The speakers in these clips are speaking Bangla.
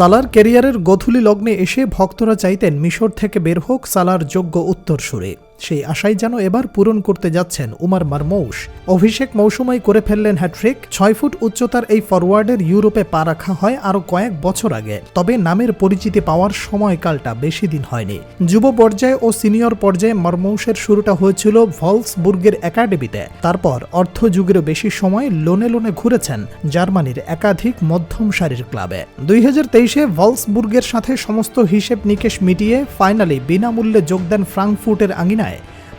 সালার ক্যারিয়ারের গধুলি লগ্নে এসে ভক্তরা চাইতেন মিশর থেকে বের হোক সালার যোগ্য উত্তরসূরি। সেই আশাই যেন এবার পূরণ করতে যাচ্ছেন উমার মারমৌস অভিষেক মৌসুমাই করে ফেললেন হ্যাট্রিক ছয় ফুট উচ্চতার এই ফরওয়ার্ডের ইউরোপে পা রাখা হয় আরও কয়েক বছর আগে। তবে নামের পরিচিতি পাওয়ার সময়কালটা বেশি দিন হয়নি। যুব পর্যায়ে ও সিনিয়র পর্যায়ে মারমৌসের শুরুটা হয়েছিল ভলসবুর্গের একাডেমিতে। তারপর অর্ধযুগেরও বেশি সময় লোনে লোনে ঘুরেছেন জার্মানির একাধিক মধ্যম সারির ক্লাবে। দুই হাজার তেইশে ভলসবুর্গের সাথে সমস্ত হিসেব নিকেশ মিটিয়ে ফাইনালি বিনামূল্যে যোগ দেন ফ্রাঙ্কফুর্টের আঙিনায়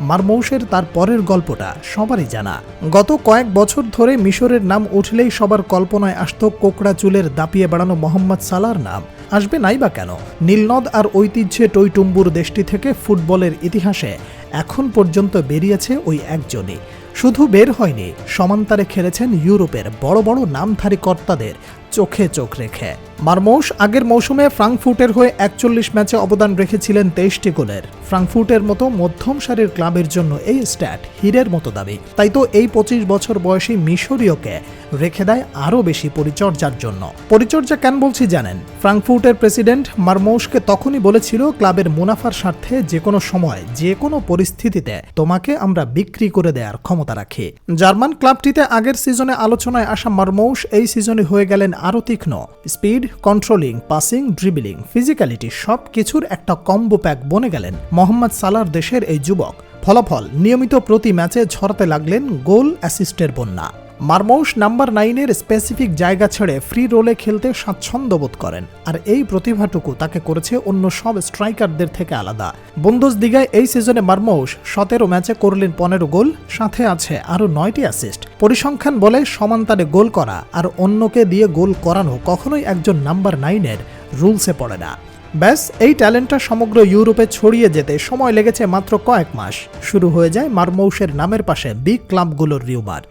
মারমৌসের তার পরের গল্পটা সবারই জানা। গত কয়েক বছর ধরে মিশরের নাম উঠলেই সবার কল্পনায় আসত কোকড়া চুলের দাপিয়ে বেড়ানো মোহাম্মদ সালার নাম। আসবে নাই বা কেন? নীলনদ আর ঐতিহ্যে টইটুম্বুর দেশটি থেকে ফুটবলের ইতিহাসে এখন পর্যন্ত বেরিয়েছে ওই একজনই। শুধু বের হয়নি, সমান্তারে খেলেছেন ইউরোপের বড় বড় নামধারী কর্তাদের চোখে চোখ রেখে। মারমৌস আগের মৌসুমে ফ্রাঙ্কফুটের হয়ে একচল্লিশ ম্যাচে অবদান রেখেছিলেন তেইশটি গোলের। ফ্রাঙ্কফুটের মতো মধ্যম সারির ক্লাবের জন্য এই স্ট্যাট হীরের মতো দাবি। তাই তো এই পঁচিশ বছর বয়সী মিশরীয়কে রেখে দেয় আরও বেশি পরিচর্যার জন্য। পরিচর্যা কেন বলছি জানেন? ফ্রাঙ্কফুটের প্রেসিডেন্ট মারমৌসকে তখনই বলেছিল, ক্লাবের মুনাফার স্বার্থে যে কোনো সময়, যে কোনো পরিস্থিতিতে তোমাকে আমরা বিক্রি করে দেওয়ার ক্ষমতা রাখি। জার্মান ক্লাবটিতে আগের সিজনে আলোচনায় আসা মারমৌস এই সিজনে হয়ে গেলেন আরও তীক্ষ্ণ। Speed, controlling, passing, dribbling, physicality সব কিছুর একটা কম্বো প্যাক বনে গেলেন। মোহাম্মদ সালার দেশের এই যুবক ফলাফল নিয়মিত প্রতি ম্যাচে ঝরাতে লাগলেন গোল অ্যাসিস্টের বন্যা। মারমৌস নাম্বার নাইনের স্পেসিফিক জায়গা ছেড়ে ফ্রি রোলে খেলতে স্বাচ্ছন্দ্য বোধ করেন। আর এই প্রতিভাটুকু তাকে করেছে অন্য সব স্ট্রাইকারদের থেকে আলাদা। বন্দোজ দিঘায় এই সিজনে মারমৌস সতেরো ম্যাচে করলেন পনেরো গোল, সাথে আছে আরও নয়টি অ্যাসিস্ট। পরিসংখ্যান বলে সমান্তারে গোল করা আর অন্যকে দিয়ে গোল করানো কখনোই একজন নাম্বার নাইনের রুলসে পড়ে না। ব্যাস, এই ট্যালেন্টটা সমগ্র ইউরোপে ছড়িয়ে যেতে সময় লেগেছে মাত্র কয়েক মাস। শুরু হয়ে যায় মারমৌসের নামের পাশে বিগ ক্লাবগুলোর রিউমার।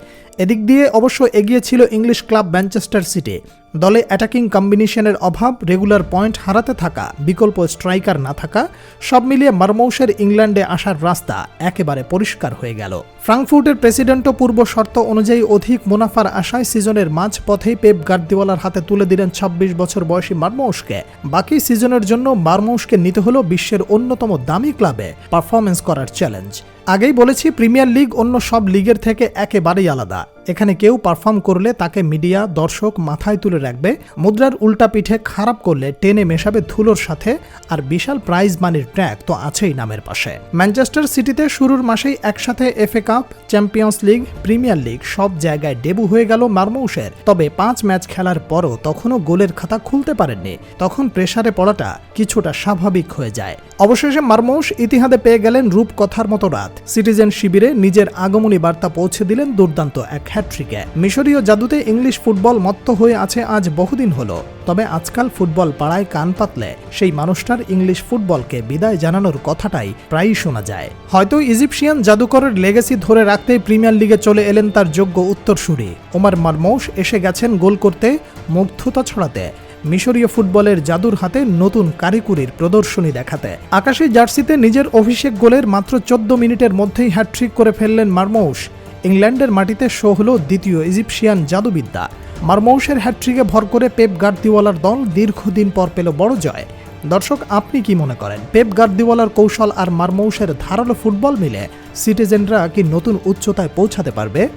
এদিক দিয়ে অবশ্য এগিয়ে ছিল ইংলিশ ক্লাব ম্যানচেস্টার সিটি। দলে অ্যাটাকিং কম্বিনেশনের অভাব, রেগুলার পয়েন্ট হারাতে থাকা, বিকল্প স্ট্রাইকার না থাকা, সব মিলিয়ে মারমৌসের ইংল্যান্ডে আসার রাস্তা একেবারে পরিষ্কার হয়ে গেল। ফ্রাঙ্কফুর্টের প্রেসিডেন্টও পূর্ব শর্ত অনুযায়ী অধিক মুনাফার আশায় সিজনের মাঝ পথেই পেপ গার্দিওয়ালার হাতে তুলে দিলেন ২৬ বছর বয়সী মারমৌসকে। বাকি সিজনের জন্য মারমৌসকে নিতে হলো বিশ্বের অন্যতম দামি ক্লাবে পারফরমেন্স করার চ্যালেঞ্জ। আগেই বলেছি প্রিমিয়ার লিগ অন্য সব লিগের থেকে একেবারেই আলাদা। এখানে কেউ পারফর্ম করলে তাকে মিডিয়া দর্শক মাথায় তুলে রাখবে। মুদ্রার উল্টা পিঠে খারাপ করলে টেনে মেশাবে ধুলোর সাথে, আর বিশাল প্রাইজ মানির ট্র্যাক তো আছেই নামের পাশে। ম্যানচেস্টার সিটিতে শুরুর মাসেই একসাথে FA Cup Champions League Premier League সব জায়গায় ডেবু হয়ে গেল মারমৌসের তবে পাঁচ ম্যাচ খেলার পরও তখনও গোলের খাতা খুলতে পারেননি। তখন প্রেসারে পড়াটা কিছুটা স্বাভাবিক হয়ে যায়। অবশেষে মারমৌস ইতিহাদে পেয়ে গেলেন রূপকথার মতো রাত। সিটিজেন শিবিরে নিজের আগমনী বার্তা পৌঁছে দিলেন দুর্দান্ত এক হ্যাট্রিকে মিশরীয় জাদুতে ইংলিশ ফুটবল মত্ত হয়ে আছে আজ বহুদিন হলো। তবে আজকাল ফুটবল পাড়ায় কান পাতলে। সেই মানুষটার ইংলিশ ফুটবলকে বিদায় জানানোর কথাটাই প্রায়ই শোনা যায়। হয়তো ইজিপশিয়ান জাদুকরের লেগেসি ধরে রাখতেই প্রিমিয়ার লিগে চলে এলেন তার যোগ্য উত্তরসূরি। ওমার মারমৌস এসে গেছেন গোল করতে, মুগ্ধতা ছড়াতে। মিশরীয় ফুটবলের জাদুর হাতে নতুন কারিকুরির প্রদর্শনী দেখাতে। আকাশী জার্সিতে নিজের অভিষেক গোলের মাত্র চোদ্দ মিনিটের মধ্যেই হ্যাট্রিক করে ফেললেন মারমৌস ইংল্যান্ডের মাটিতে শো হল দ্বিতীয় ইজিপশিয়ান জাদুবিদ্যা। মারমৌসের হ্যাট্রিকে ভর করে পেপ গার্দিওয়ালার দল দীর্ঘদিন পর পেল বড় জয়। দর্শক, আপনি কি মনে করেন? পেপ গার্দিওয়ালার কৌশল আর মারমৌসের ধারালো ফুটবল মিলে সিটিজেনরা কি নতুন উচ্চতায় পৌঁছাতে পারবে?